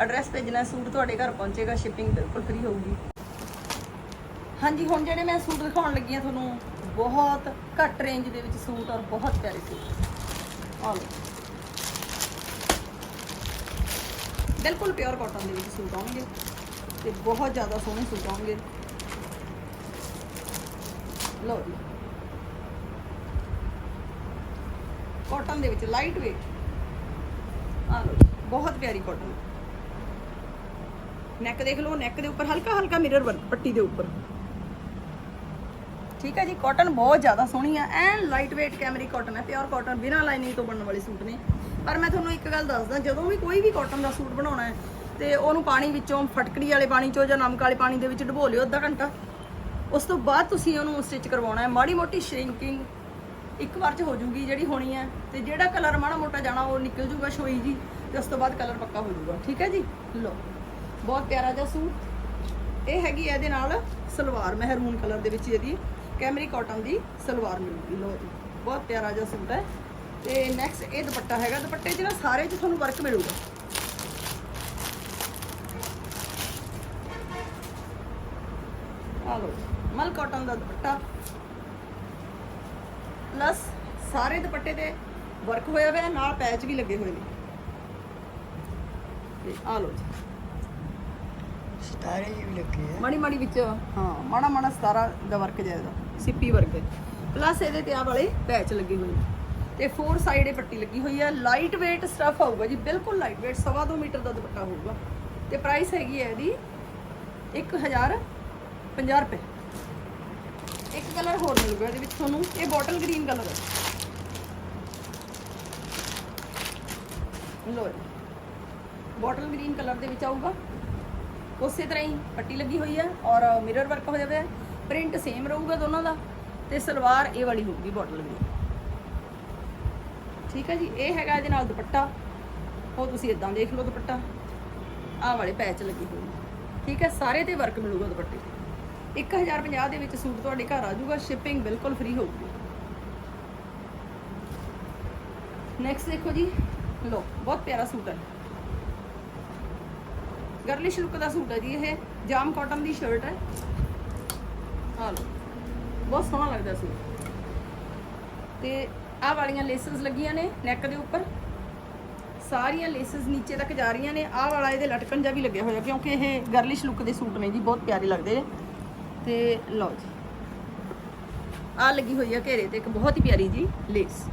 Address ਭੇਜਣਾ suit ਤੁਹਾਡੇ ਘਰ ਪਹੁੰਚੇਗਾ ਸ਼ਿਪਿੰਗ ਬਿਲਕੁਲ ਫ੍ਰੀ ਹੋਊਗੀ। ਹਾਂਜੀ, ਹੁਣ ਜਿਹੜੇ ਮੈਂ ਸੂਟ ਦਿਖਾਉਣ ਲੱਗੀ ਹਾਂ ਤੁਹਾਨੂੰ, ਬਹੁਤ ਘੱਟ ਰੇਂਜ ਦੇ ਵਿੱਚ ਸੂਟ ਔਰ ਬਹੁਤ ਪਿਆਰੇ ਸੂਟ। ਆ ਬਿਲਕੁਲ ਪਿਓਰ ਕਾਟਨ ਦੇ ਵਿੱਚ ਸੂਟ ਆਉਣਗੇ ਤੇ ਬਹੁਤ ਜ਼ਿਆਦਾ ਸੋਹਣੇ ਸੂਟ ਆਉਣਗੇ। ਲਓ ਜੀ। ਕਾਟਨ ਦੇ ਵਿੱਚ ਲਾਈਟ weight ਆ ਲਓ ਬਹੁਤ ਪਿਆਰੀ ਕਾਟਨ ਨੈਕ ਦੇਖ ਲਓ ਨੈਕ ਦੇ ਉੱਪਰ ਹਲਕਾ ਹਲਕਾ ਮਿਰਰ ਵਰਕ ਪੱਟੀ ਦੇ ਉੱਪਰ। ਠੀਕ ਹੈ ਜੀ ਕਾਟਨ ਬਹੁਤ ਜ਼ਿਆਦਾ ਸੋਹਣੀ ਆ, ਐਨ ਲਾਈਟ weight ਕੈਮਰੀ ਕਾਟਨ ਹੈ ਪਿਓਰ ਕਾਟਨ ਬਿਨਾਂ ਲਾਈਨਿੰਗ ਤੋਂ ਬਣਨ ਵਾਲੇ ਸੂਟ ਨੇ। ਪਰ ਮੈਂ ਤੁਹਾਨੂੰ ਇੱਕ ਗੱਲ ਦੱਸਦਾ, ਜਦੋਂ ਵੀ ਕੋਈ ਵੀ ਕਾਟਨ ਦਾ ਸੂਟ ਬਣਾਉਣਾ ਹੈ, ਤੇ ਉਹਨੂੰ ਪਾਣੀ ਵਿੱਚੋਂ ਫਟਕੜੀ ਵਾਲੇ ਪਾਣੀ ਚੋਂ ਜਾਂ ਨਮਕ ਵਾਲੇ ਪਾਣੀ ਦੇ ਵਿੱਚ ਡੁਬੋ ਲਿਓ ਅੱਧਾ ਘੰਟਾ। ਉਸ ਤੋਂ ਬਾਅਦ ਤੁਸੀਂ ਉਹਨੂੰ ਸਟਿਚ ਕਰਵਾਉਣਾ ਹੈ। ਮਾੜੀ ਮੋਟੀ ਸ਼ਰਿੰਕਿੰਗ ਇੱਕ ਵਾਰ ਚ ਹੋ ਜੂਗੀ ਜਿਹੜੀ ਹੋਣੀ ਹੈ, ਤੇ ਜਿਹੜਾ ਕਲਰ ਮਾੜਾ ਮੋਟਾ ਜਾਣਾ, ਉਹ ਨਿਕਲ ਜੂਗਾ ਛੋਈ ਜੀ, ਤੇ ਉਸ ਤੋਂ ਬਾਅਦ ਕਲਰ ਪੱਕਾ ਹੋ ਜੂਗਾ। ਠੀਕ ਹੈ ਜੀ? ਲਓ। ਬਹੁਤ ਪਿਆਰਾ ਜਿਹਾ ਸੂਟ। ਇਹ ਹੈਗੀ ਇਹਦੇ ਨਾਲ ਸਲਵਾਰ, ਮਹਿਰੂਨ ਕਲਰ ਦੇ ਵਿੱਚ ਇਹਦੀ ਕੈਮਰੀ ਕਾਟਨ ਦੀ ਸਲਵਾਰ ਮਿਲੂਗੀ। ਲਓ ਜੀ, ਬਹੁਤ ਪਿਆਰਾ ਜਿਹਾ ਸੂਟ ਹੈ। ਤੇ ਨੈਕਸਟ ਇਹ ਦੁਪੱਟਾ ਹੈਗਾ। ਦੁਪੱਟੇ 'ਚ ਨਾ ਸਾਰੇ 'ਚ ਤੁਹਾਨੂੰ ਵਰਕ ਮਿਲੂਗਾ। ਆ ਲਓ ਮਲ ਕਾਟਨ ਦਾ ਦੁਪੱਟਾ। ਪਲੱਸ ਸਾਰੇ ਦੁਪੱਟੇ ਤੇ ਵਰਕ ਹੋਇਆ ਹੋਇਆ, ਨਾਲ ਪੈਚ ਵੀ ਲੱਗੇ ਹੋਏ ਨੇ। ਤੇ ਆ ਲਓ ਜੀ ਸਤਾਰੇ ਜੀ ਵੀ ਲੱਗੇ ਆ। ਮਾੜੀ ਮਾੜੀ ਵਿੱਚ, ਹਾਂ, ਮਾੜਾ ਮਾੜਾ ਸਤਾਰਾ ਦਾ ਵਰਕ ਜਾਇਦਾ ਸਿੱਪੀ ਵਰਕ ਪਲੱਸ ਇਹਦੇ ਤੇ ਆ ਵਾਲੇ ਪੈਚ ਲੱਗੇ ਹੋਏ ਨੇ। ਤੇ ਫੋਰ ਸਾਈਡ ਇਹ ਪੱਟੀ ਲੱਗੀ ਹੋਈ ਹੈ ਲਾਈਟ weight ਸਟਫ ਆਊਗਾ ਜੀ, ਬਿਲਕੁਲ ਲਾਈਟ weight ਸਵਾ ਦੋ ਮੀਟਰ ਦਾ ਦੁਪੱਟਾ ਹੋਊਗਾ। ਤੇ ਪ੍ਰਾਈਸ ਹੈਗੀ ਹੈ ਇਹਦੀ 1050 ਰੁਪਏ। ਇੱਕ ਕਲਰ ਹੋਰ ਮਿਲੂਗਾ ਇਹਦੇ ਵਿੱਚ ਤੁਹਾਨੂੰ। ਇਹ ਬੋਟਲ ਗ੍ਰੀਨ ਕਲਰ ਹੈ ਲੋ ਬੋਟਲ ਗ੍ਰੀਨ ਕਲਰ ਦੇ ਵਿੱਚ ਆਊਗਾ। ਉਸੇ ਤਰ੍ਹਾਂ ਹੀ ਪੱਟੀ ਲੱਗੀ ਹੋਈ ਹੈ ਔਰ ਮਿਰਰ ਵਰਕ ਹੋਇਆ ਹੋਇਆ ਹੈ। ਪ੍ਰਿੰਟ ਸੇਮ ਰਹੂਗਾ ਦੋਨਾਂ ਦਾ ਤੇ ਸਲਵਾਰ ਇਹ ਵਾਲੀ ਹੋਊਗੀ ਬਾਟਲ ਵੀ। ਠੀਕ ਹੈ ਜੀ, ਇਹ ਹੈਗਾ ਇਹਦੇ ਨਾਲ ਦੁਪੱਟਾ। ਉਹ ਤੁਸੀਂ ਇਦਾਂ ਦੇਖ ਲਓ ਦੁਪੱਟਾ। ਆਹ ਵਾਲੇ ਪੈਚ ਲੱਗੀ ਹੋਈ। ਹੈ। ਠੀਕ ਹੈ, ਸਾਰੇ ਤੇ ਵਰਕ ਮਿਲੂਗਾ ਦੁਪੱਟੇ ਤੇ। 1050 ਦੇ ਵਿੱਚ ਸੂਟ ਤੁਹਾਡੇ ਘਰ ਆ ਜਾਊਗਾ ਸ਼ਿਪਿੰਗ ਬਿਲਕੁਲ ਫ੍ਰੀ ਹੋਊਗੀ। ਨੈਕਸਟ ਦੇਖੋ ਜੀ। ਲੋ ਬਹੁਤ ਪਿਆਰਾ ਸੂਟ ਹੈ। ਗਰਲਿਸ਼ ਲੁੱਕ ਦਾ ਸੂਟ ਹੈ ਜੀ ਇਹ। ਜਾਮ ਕਾਟਨ ਦੀ ਸ਼ਰਟ ਹੈ। ਆ ਲਓ। ਬਹੁਤ ਸੋਹਣਾ ਲੱਗਦਾ ਸੂਟ। ਤੇ ਆਹ ਵਾਲੀਆਂ ਲੇਸਸ ਲੱਗੀਆਂ ਨੇ ਨੈਕ ਦੇ ਉੱਪਰ। ਸਾਰੀਆਂ ਲੇਸਸ ਨੀਚੇ ਤੱਕ ਜਾ ਰਹੀਆਂ ਨੇ। ਆਹ ਵਾਲਾ ਇਹਦੇ ਲਟਕਣ ਜਾ ਵੀ ਲੱਗਿਆ ਹੋਇਆ, ਕਿਉਂਕਿ ਇਹ ਗਰਲਿਸ਼ ਲੁੱਕ ਦੇ ਸੂਟ ਨੇ ਜੀ, ਬਹੁਤ ਪਿਆਰੇ ਲੱਗਦੇ ਨੇ। ਤੇ ਲਓ ਜੀ। ਆਹ ਲੱਗੀ ਹੋਈ ਆ ਘੇਰੇ ਤੇ ਇੱਕ ਬਹੁਤ ਹੀ ਪਿਆਰੀ ਜੀ ਲੇਸ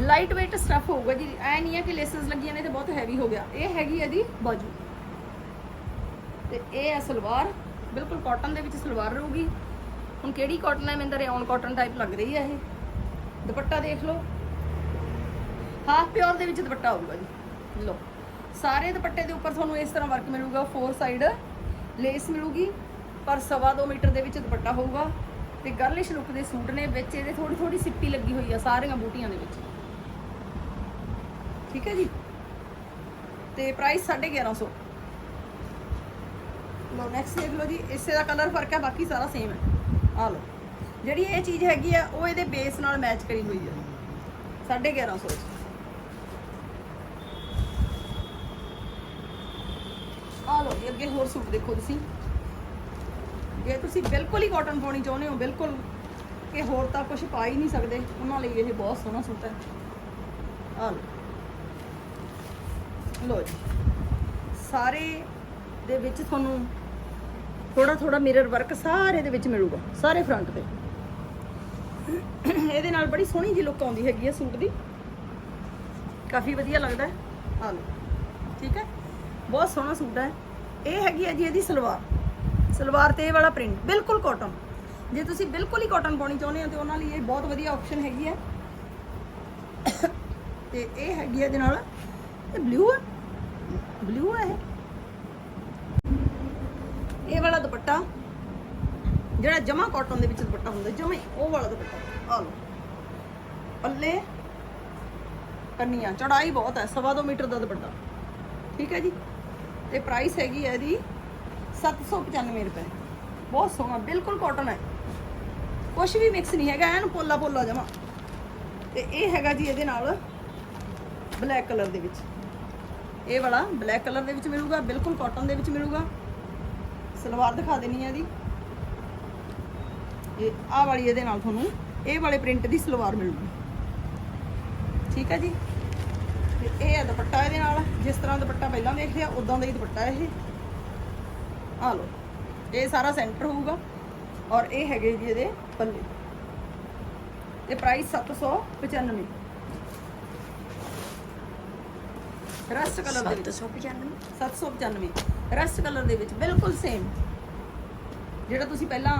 ਲਾਈਟ weight ਸਟਫ ਹੋਊਗਾ ਜੀ। ਐ ਨਹੀਂ ਹੈ ਕਿ ਲੇਸਸ ਲੱਗੀਆਂ ਨੇ ਤੇ ਬਹੁਤ ਹੈਵੀ ਹੋ ਗਿਆ। ਇਹ ਹੈਗੀ ਹੈ ਜੀ ਬਾਜੂ। ਤੇ ਇਹ ਹੈ ਸਲਵਾਰ। ਬਿਲਕੁਲ ਕਾਟਨ ਦੇ ਵਿੱਚ ਸਲਵਾਰ ਰਹੂਗੀ। ਹੁਣ ਕਿਹੜੀ ਕਾਟਨ ਹੈ ਮੈਨੂੰ ਤਾਂ ਰੇਓਨ ਕਾਟਨ ਟਾਈਪ ਲੱਗ ਰਹੀ ਹੈ ਇਹ। ਦੁਪੱਟਾ ਦੇਖ ਲਓ। ਹਾਫ ਪਿਓਰ ਦੇ ਵਿੱਚ ਦੁਪੱਟਾ ਆਊਗਾ ਜੀ। ਲਓ। ਸਾਰੇ ਦੁਪੱਟੇ ਦੇ ਉੱਪਰ ਤੁਹਾਨੂੰ ਇਸ ਤਰ੍ਹਾਂ ਵਰਕ ਮਿਲੂਗਾ। ਫੋਰ ਸਾਈਡ ਲੇਸ ਮਿਲੂਗੀ। ਪਰ ਸਵਾ ਦੋ ਮੀਟਰ ਦੇ ਵਿੱਚ ਦੁਪੱਟਾ ਹੋਊਗਾ। ਤੇ ਗਰਲਿਸ਼ ਲੁੱਕ ਦੇ ਸੂਟ ਨੇ, ਵਿੱਚ ਇਹਦੇ ਥੋੜੀ ਥੋੜੀ ਸਿੱਪੀ ਲੱਗੀ ਹੋਈ ਆ ਸਾਰੀਆਂ ਬੂਟੀਆਂ ਦੇ ਵਿੱਚ। ਠੀਕ ਹੈ ਜੀ? ਤੇ ਪ੍ਰਾਈਸ 1150 ਲਓ ਨੈਕਸਟ ਦੇਖ ਲਓ ਜੀ, ਇਸੇ ਦਾ ਕਲਰ ਫ਼ਰਕ ਹੈ, ਬਾਕੀ ਸਾਰਾ ਸੇਮ ਹੈ। ਆ ਲਓ, ਜਿਹੜੀ ਇਹ ਚੀਜ਼ ਹੈਗੀ ਆ, ਉਹ ਇਹਦੇ ਬੇਸ ਨਾਲ ਮੈਚ ਕਰੀ ਹੋਈ ਹੈ 1150 ਚ। ਆ ਲਓ ਜੀ, ਅੱਗੇ ਹੋਰ ਸੂਟ ਦੇਖੋ ਤੁਸੀਂ। ਜੇ ਤੁਸੀਂ ਬਿਲਕੁਲ ਹੀ ਕਾਟਨ ਪਾਉਣੀ ਚਾਹੁੰਦੇ ਹੋ, ਬਿਲਕੁਲ, ਕਿ ਹੋਰ ਤਾਂ ਕੁਝ ਪਾ ਹੀ ਨਹੀਂ ਸਕਦੇ, ਉਹਨਾਂ ਲਈ ਇਹ ਬਹੁਤ ਸੋਹਣਾ ਸੂਟ ਹੈ। ਆ ਲਓ। ਲੋ ਜੀ। ਸਾਰੇ ਦੇ ਵਿੱਚ ਤੁਹਾਨੂੰ ਥੋੜਾ ਥੋੜਾ ਮਿਰਰ ਵਰਕ ਸਾਰੇ ਦੇ ਵਿੱਚ ਮਿਲੂਗਾ, ਸਾਰੇ ਫਰੰਟ ਤੇ। ਇਹਦੇ ਨਾਲ ਬੜੀ ਸੋਹਣੀ ਜੀ ਲੁੱਕ ਆਉਂਦੀ ਹੈਗੀ ਹੈ ਸੂਟ ਦੀ। ਕਾਫੀ ਵਧੀਆ ਲੱਗਦਾ ਹੈ। ਆ ਲਓ, ਠੀਕ ਹੈ। ਬਹੁਤ ਸੋਹਣਾ ਸੂਟ ਹੈ। ਇਹ ਹੈਗੀ ਹੈ ਜੀ ਇਹਦੀ ਸਲਵਾਰ। ਸਲਵਾਰ ਤੇ ਇਹ ਵਾਲਾ ਪ੍ਰਿੰਟ ਬਿਲਕੁਲ ਕਾਟਨ ਜੇ ਤੁਸੀਂ ਬਿਲਕੁਲ ਹੀ ਕਾਟਨ ਪਾਉਣੀ ਚਾਹੁੰਦੇ ਹੋ ਤੇ ਉਹਨਾਂ ਲਈ ਇਹ ਬਹੁਤ ਵਧੀਆ ਆਪਸ਼ਨ ਹੈਗੀ ਹੈ। ਤੇ ਇਹ ਹੈਗੀ ਹੈ ਇਹਦੇ ਨਾਲ, ਇਹ ਬਲੂ ਹੈ। ਬਲੂ ਹੈ ਇਹ? ਇਹ ਵਾਲਾ ਦੁਪੱਟਾ, ਜਿਹੜਾ ਜਮਾ ਕਾਟਨ ਦੇ ਵਿੱਚ ਦੁਪੱਟਾ ਹੁੰਦਾ, ਜਮਾ ਹੀ ਉਹ ਵਾਲਾ ਦੁਪੱਟਾ। ਆ ਲਓ। ਪੱਲੇ ਕੰਨੀਆਂ, ਚੜਾਈ ਬਹੁਤ ਹੈ ਸਵਾ ਦੋ ਮੀਟਰ ਦਾ ਦੁਪੱਟਾ। ਠੀਕ ਹੈ ਜੀ? ਤੇ ਪ੍ਰਾਈਸ ਹੈਗੀ ਹੈ ਇਹਦੀ 795 ਰੁਪਏ। ਬਹੁਤ ਸੋਹਣਾ, ਬਿਲਕੁਲ ਕਾਟਨ ਹੈ ਕੁਝ ਵੀ ਮਿਕਸ ਨਹੀਂ ਹੈਗਾ, ਐਨ ਪੋਲਾ ਪੋਲਾ ਜਮਾ। ਤੇ ਇਹ ਹੈਗਾ ਜੀ ਇਹਦੇ ਨਾਲ ਬਲੈਕ ਕਲਰ ਦੇ ਵਿੱਚ। ਇਹ ਵਾਲਾ ਬਲੈਕ ਕਲਰ ਦੇ ਵਿੱਚ ਮਿਲੂਗਾ, ਬਿਲਕੁਲ ਕਾਟਨ ਦੇ ਵਿੱਚ ਮਿਲੂਗਾ। ਸਲਵਾਰ ਦਿਖਾ ਦੇਣੀ ਹੈ ਇਹਦੀ। ਇਹ ਆਹ ਵਾਲੀ ਇਹਦੇ ਨਾਲ ਤੁਹਾਨੂੰ ਇਹ ਵਾਲੇ ਪ੍ਰਿੰਟ ਦੀ ਸਲਵਾਰ ਮਿਲੂਗੀ। ਠੀਕ ਹੈ ਜੀ? ਤੇ ਇਹ ਹੈ ਦੁਪੱਟਾ ਇਹਦੇ ਨਾਲ, ਜਿਸ ਤਰ੍ਹਾਂ ਦੁਪੱਟਾ ਪਹਿਲਾਂ ਵੇਖ ਲਿਆ ਉਦਾਂ ਦਾ ਹੀ ਦੁਪੱਟਾ ਇਹ। ਆ ਲਓ, ਇਹ ਸਾਰਾ ਸੈਂਟਰ ਹੋਊਗਾ ਔਰ ਇਹ ਹੈਗੇ ਜੀ ਇਹਦੇ ਪੱਲੇ। ਤੇ ਪ੍ਰਾਈਸ 795 ਰਸਟ ਕਲਰ ਦੇ ਵਿੱਚ। 795 ਰਸਟ ਕਲਰ ਦੇ ਵਿੱਚ ਬਿਲਕੁਲ ਸੇਮ ਜਿਹੜਾ ਤੁਸੀਂ ਪਹਿਲਾਂ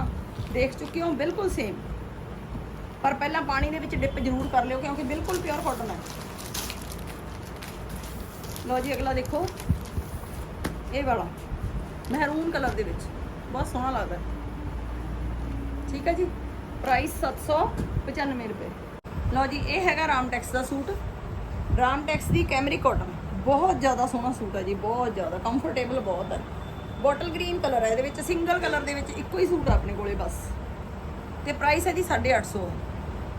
ਦੇਖ ਚੁੱਕੇ ਹੋ ਬਿਲਕੁਲ ਸੇਮ ਪਰ ਪਹਿਲਾਂ ਪਾਣੀ ਦੇ ਵਿੱਚ ਡਿਪ ਜ਼ਰੂਰ ਕਰ ਲਿਓ ਕਿਉਂਕਿ ਬਿਲਕੁਲ ਪਿਓਰ ਕਾਟਨ ਹੈ। ਲਓ ਜੀ ਅਗਲਾ ਦੇਖੋ। ਇਹ ਵਾਲਾ ਮਹਿਰੂਨ ਕਲਰ ਦੇ ਵਿੱਚ। ਬਹੁਤ ਸੋਹਣਾ ਲੱਗਦਾ। ਠੀਕ ਹੈ ਜੀ? ਪ੍ਰਾਈਸ 795 ਰੁਪਏ। ਲਓ ਜੀ ਇਹ ਹੈਗਾ ਰਾਮਟੈਕਸ ਦਾ ਸੂਟ। ਰਾਮਟੈਕਸ ਦੀ ਕੈਮਰੀ ਕਾਟਨ ਬਹੁਤ ਜ਼ਿਆਦਾ ਸੋਹਣਾ ਸੂਟ ਹੈ ਜੀ, ਬਹੁਤ ਜ਼ਿਆਦਾ ਕੰਫਰਟੇਬਲ ਬਹੁਤ ਹੈ। ਬੋਟਲ ਗ੍ਰੀਨ ਕਲਰ ਹੈ, ਇਹਦੇ ਵਿੱਚ ਸਿੰਗਲ ਕਲਰ ਦੇ ਵਿੱਚ ਇੱਕੋ ਹੀ ਸੂਟ ਆ ਆਪਣੇ ਕੋਲੇ ਬਸ। ਤੇ ਪ੍ਰਾਈਸ ਹੈ ਜੀ 850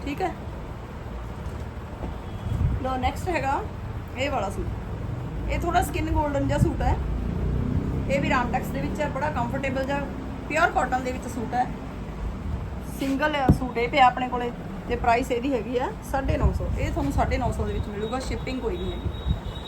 ਠੀਕ ਹੈ? ਲੋ ਨੈਕਸਟ ਹੈਗਾ ਇਹ ਵਾਲਾ ਸੂਟ। ਇਹ ਥੋੜਾ ਸਕਿਨ 골ਡਨ ਜਿਹਾ ਸੂਟ ਹੈ। ਇਹ ਵੀ ਰਾਮਟੈਕਸ ਦੇ ਵਿੱਚ ਹੈ, ਬੜਾ ਕੰਫਰਟੇਬਲ ਜਿਹਾ ਪਿਓਰ ਕਾਟਨ ਦੇ ਵਿੱਚ ਸੂਟ ਹੈ। ਸਿੰਗਲ ਸੂਟ ਇਹ ਪਿਆ ਆਪਣੇ ਕੋਲੇ। ਤੇ ਪ੍ਰਾਈਸ ਇਹਦੀ ਹੈਗੀ ਆ 950 ਇਹ ਤੁਹਾਨੂੰ 950 ਦੇ ਵਿੱਚ ਮਿਲੂਗਾ ਸ਼ਿਪਿੰਗ ਕੋਈ ਨਹੀਂ ਹੈਗੀ।